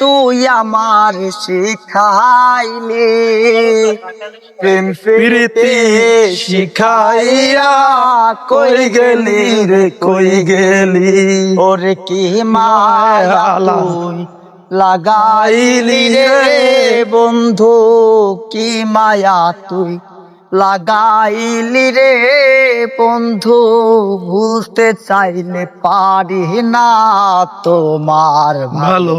তুই আমার শিখাইলি। প্রেম প্রীতি শিখাইয়া কই গেলি রে, কই গেলি? ওরে কি মায়া লাগাইলি রে বন্ধু, কি মায়া তুই লাগাইলি রে বন্ধু? ভুলতে চাইলে পারি না তোমার ভালো।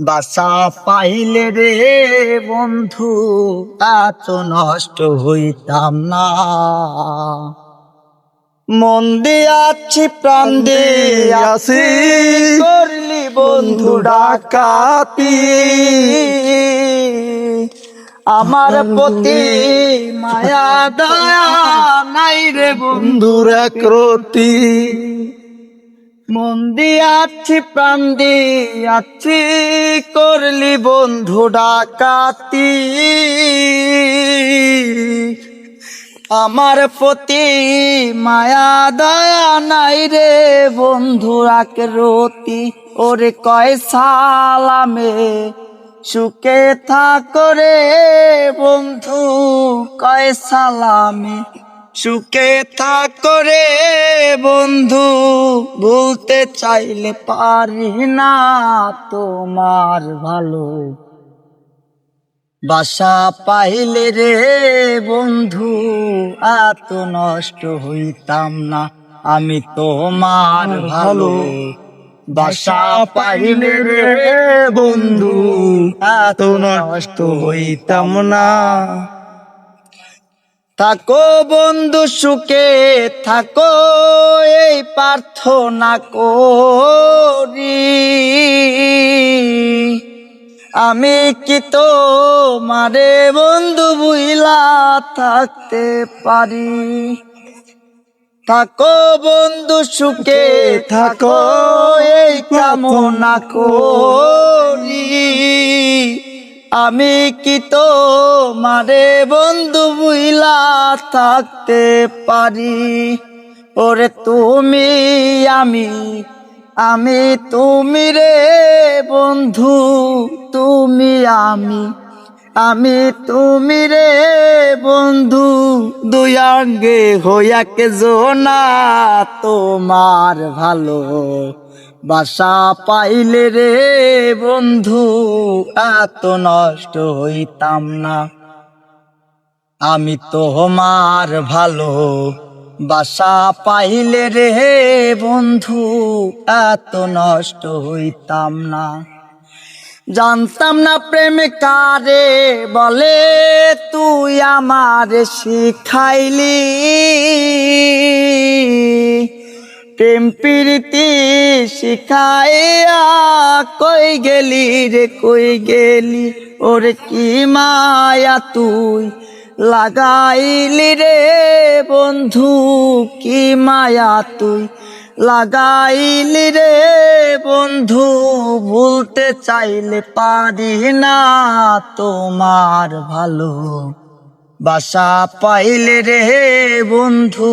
বাসা পাইলে রে বন্ধু এত নষ্ট হইতাম না। মন দিয়াছি প্রাণ দিয়াছি করলি বন্ধু ডাকাতি। আমার প্রতি মায়া দয়া নাই রে বন্ধু। বন্ধুর একরতি মন দিয়াছি, প্রাণ করলি বন্ধু ডাকাতি। আমার প্রতি মায়া, দয়া নাই রে বন্ধু রতি। ওরে কয় সালামে, সুখে থাকো রে বন্ধু, কয় সালামে। সুখে থাকো রে বন্ধু ভুলতে চাইলে পারি না তোমার ভালো। বাসা পাইলে রে বন্ধু এত নষ্ট হইতাম না আমি তোমার ভালো। বাসা পাইলে রে বন্ধু এত নষ্ট হইতাম না। থাকো বন্ধু সুখে থাকো এই প্রার্থনা করি। আমি কি তো মারে বন্ধু বুইলা থাকতে পারি? থাকো বন্ধু সুখে থাকো এই কামনা করি। আমি কি তো মারে বন্ধু বুইলা থাকতে পারি? ওরে তুমি আমি আমি তুমি রে বন্ধু, তুমি আমি আমি তুমি রে বন্ধু। দুই অঙ্গে হইয়াকে জোনা তোমার ভালো বাসা পাইলে রে বন্ধু, এত নষ্ট হইতাম না। আমি তোমার ভালো বাসা পাইলে রে বন্ধু, এত নষ্ট হইতাম না। জানতাম না প্রেম কারে বলে, তুই আমার শিখাইলি। প্রেম প্রীতি শিখাইয়া কই গেলি রে, কই গেলি? ওরে কি মায়া তুই লাগাইলি রে বন্ধু, কি মায়া তুই লাগাইলি রে বন্ধু? ভুলতে চাইলে পারি না তোমার ভালো বাসা পাইলে রে বন্ধু